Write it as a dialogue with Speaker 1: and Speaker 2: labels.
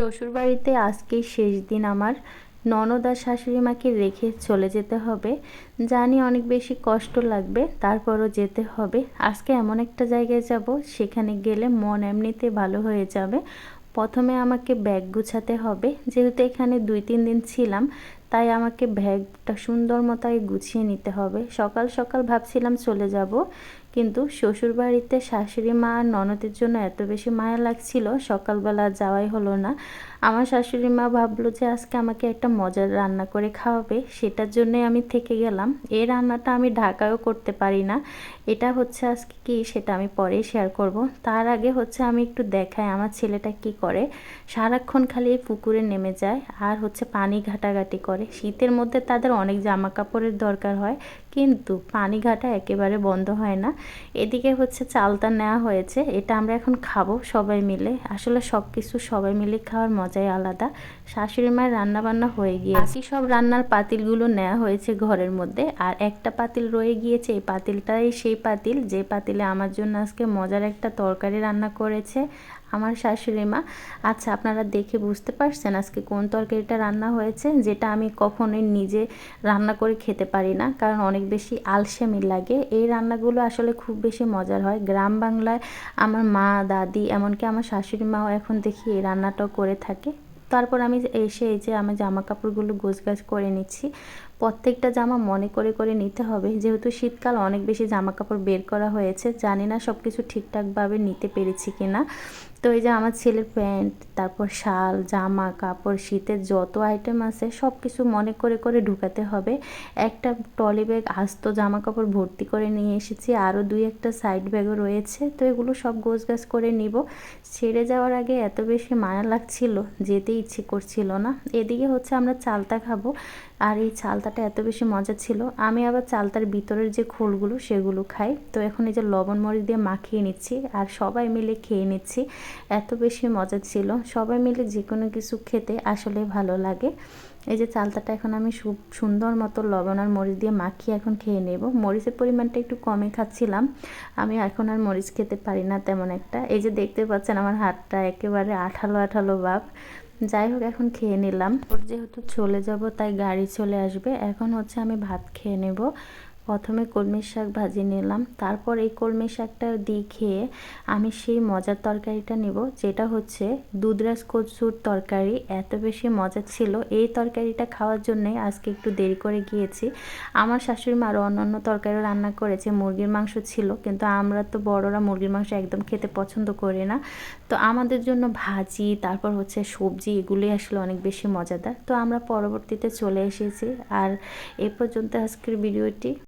Speaker 1: শ্বশুরবাড়িতে আজকেই শেষ দিন আমার। ননদ আর শাশুড়ি মাকে রেখে চলে যেতে হবে। জানি অনেক বেশি কষ্ট লাগবে, তারপরও যেতে হবে। আজকে এমন একটা জায়গায় যাব, সেখানে গেলে মন এমনিতে ভালো হয়ে যাবে। প্রথমে আমাকে ব্যাগ গুছাতে হবে। যেহেতু এখানে দুই তিন দিন ছিলাম, তাই আমাকে ব্যাগটা সুন্দর মতো গুছিয়ে নিতে হবে। সকাল সকাল ভাবছিলাম চলে যাব। কিন্তু শ্বশুরবাড়িতে শাশুড়ি মা আর ননদের জন্য এত বেশি মায়া লাগছিল, সকালবেলা যাওয়াই হলো না। আমার শাশুড়ি মা ভাবলো যে আজকে আমাকে একটা মজার রান্না করে খাওয়াবে, সেটার জন্যই আমি থেকে গেলাম। এই রান্নাটা আমি ঢাকায়ও করতে পারি না। এটা হচ্ছে আজকে কি, সেটা আমি পরেই শেয়ার করব। তার আগে হচ্ছে আমি একটু দেখাই আমার ছেলেটা কি করে। সারাক্ষণ খালি পুকুরে নেমে যায়, আর হচ্ছে পানি ঘাটাঘাটি করে। শীতের মধ্যে তাদের অনেক জামা কাপড়ের দরকার হয় কিন্তু পানি ঘাটা একেবারে বন্ধ হয় না। এদিকে হচ্ছে চালটা নেওয়া হয়েছে, এটা আমরা এখন খাব সবাই মিলে। আসলে সব কিছু সবাই মিলে খাওয়ার মজাই আলাদা। শাশুড়ি মায়ের রান্নাবান্না হয়ে গিয়ে বাকি সব রান্নার পাতিলগুলো নেওয়া হয়েছে ঘরের মধ্যে। আর একটা পাতিল রয়ে গিয়েছে, এই পাতিলটাই সেই পাতিল। যে পাতিলে আমার জন্য আজকে মজার একটা তরকারি রান্না করেছে। আমার শাশুড়ি মা। আচ্ছা আপনারা দেখে বুঝতে পারছেন আজকে কোন তরকারিটা রান্না হয়েছে, যেটা আমি কখনোই নিজে রান্না করে খেতে পারি না, কারণ অনেক বেশি আলসেমি লাগে। এই রান্নাগুলো আসলে খুব বেশি মজার হয়। গ্রাম বাংলায় আমার মা, দাদি, এমনকি আমার শাশুড়ি মাও এখন দেখি এই রান্নাটাও করে থাকে। তারপর আমি এসে এই যে আমার জামা কাপড়গুলো গোছগাছ করে নিচ্ছি। প্রত্যেকটা জামা মনে করে করে নিতে হবে। যেহেতু শীতকাল অনেক বেশি জামা কাপড় বের করা হয়েছে, জানি না সব কিছু ঠিকঠাকভাবে নিতে পেরেছি কিনা। তো এই যে আমার ছেলের প্যান্ট, তারপর শাল, জামা, কাপড়, শীতের যত আইটেম আছে সব কিছু মনে করে করে ঢুকাতে হবে। একটা টলি ব্যাগ আস্ত জামা কাপড় ভর্তি করে নিয়ে এসেছি। আরও দুই একটা সাইড ব্যাগও রয়েছে। তো এগুলো সব গোছ গাছ করে নিব। ছেড়ে যাওয়ার আগে এত বেশি মায়া লাগছিল, যেতে ইচ্ছে করছিল না। এদিকে হচ্ছে আমরা চালতা খাব। আর এই চালতাটা এত বেশি মজা ছিল। আমি আবার চালতার ভিতরের যে খোলগুলো সেগুলো খাই। তো এখন এই যে লবণ মরিচ দিয়ে মাখিয়ে নিচ্ছি আর সবাই মিলে খেয়ে নিচ্ছি। এত বেশি মজা ছিল। সবাই মিলে যে কোনো কিছু খেতে আসলে ভালো লাগে। এই যে চালতাটা এখন আমি সুন্দর মতো লবণ আর মরিচ দিয়ে মাখিয়ে এখন খেয়ে নেব। মরিচের পরিমাণটা একটু কমে খাচ্ছিলাম। আমি এখন আর মরিচ খেতে পারি না তেমন একটা। এই যে দেখতে পাচ্ছেন আমার হাতটা একেবারে আঠালো আঠালো বাপ যাই হোক, এখন খেয়ে নিলাম। ওর যেহেতু চলে যাব, তাই গাড়ি চলে আসবে। এখন হচ্ছে আমি ভাত খেয়ে নেব। প্রথমে কলমির শাক ভাজি নিলাম। তারপর এই কলমি শাকটা দিয়ে খেয়ে আমি সেই মজার তরকারিটা নেব, যেটা হচ্ছে দুধরাজ কচুর তরকারি। এত বেশি মজা ছিল। এই তরকারিটা খাওয়ার জন্যে আজকে একটু দেরি করে গিয়েছি। আমার শাশুড়ি মা আরও অন্যান্য তরকারি রান্না করেছে, মুরগির মাংস ছিল, কিন্তু আমরা তো বড়রা মুরগির মাংস একদম খেতে পছন্দ করি না। তো আমাদের জন্য ভাজি, তারপর হচ্ছে সবজি, এগুলোই আসলে অনেক বেশি মজাদার। তো আমরা পরবর্তীতে চলে এসেছি। আর এ পর্যন্ত আজকের ভিডিওটি।